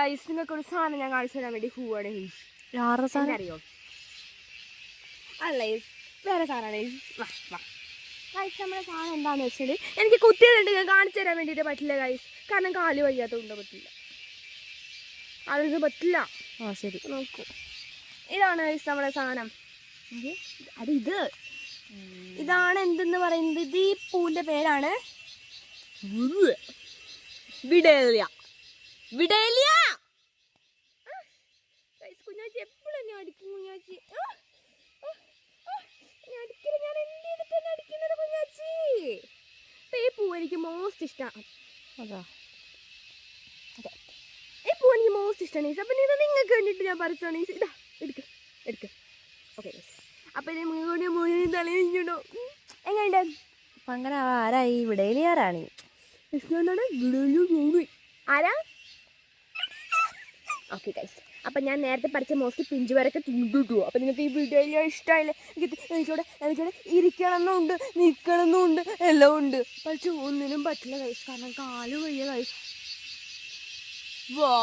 Guys നിങ്ങൾക്ക് ഒരു സാധനം ഞാൻ കാണിച്ചു തരാൻ വേണ്ടി പോവാണ്. സാധനം? അറിയോ അല്ല വേറെ സാധനമാണ് ഗൈസ് നമ്മുടെ സാധനം എന്താണെന്ന് വെച്ചാൽ എനിക്ക് കുത്തിയതുണ്ട് ഞാൻ കാണിച്ചു തരാൻ വേണ്ടിയിട്ട് പറ്റില്ല ഗൈസ് കാരണം കാൽ വയ്യാത്തതുകൊണ്ട് പറ്റില്ല. അതൊന്നും പറ്റില്ല. ആ ശരി. നോക്കൂ. ഇതാണ് ഗൈസ് നമ്മുടെ സാധനം. അത് ഇത്. ഇതാണ് എന്തെന്ന് പറയുന്നത്? ഇത് ഈ പൂവിന്റെ പേരാണ് വിടേലിയ വിടേലിയ കുഞ്ഞാച്ചി എപ്പോഴും ഞാൻ അടിക്കും കുഞ്ഞാച്ചി അടിക്കില്ല ഞാൻ എന്ത് ചെയ്തിട്ടാണ് അടിക്കുന്നത് കുഞ്ഞാച്ചി ഈ പൂ എനിക്ക് മോസ്റ്റ് ഇഷ്ടമാണ് അതാ ഈ പൂ എനിക്ക് മോസ്റ്റ് ഇഷ്ടമാണ് അപ്പൊ ഇത് നിങ്ങൾക്ക് വേണ്ടിയിട്ട് ഞാൻ പറിച്ചാണ് ഇതാ എടുക്ക് എടുക്ക് ഓക്കെ അപ്പൊ ഇത് മുഴുവൻ മുഴുവൻ തലയിട്ടോ എങ്ങനെയുണ്ട് അപ്പൊ അങ്ങനെ ആരായി ഗൂഗിൾ ആരാ ഓക്കെ ഗൈസ് അപ്പം ഞാൻ നേരത്തെ പഠിച്ച മോസ്റ്റ് പിഞ്ചു വരൊക്കെ തിണ്ടിട്ടു അപ്പം നിങ്ങൾക്ക് ഈ വീഡിയോ ഇഷ്ടമായില്ലേ എനിക്ക് എനിക്കിവിടെ എനിക്കിവിടെ ഇരിക്കണമെന്നുണ്ട് നിൽക്കണമെന്നുണ്ട് എല്ലാം ഉണ്ട്. പക്ഷെ ഒന്നിനും പറ്റില്ല ഗൈസ് കാരണം കാൽ വയ്യ ഗൈസ് വാ.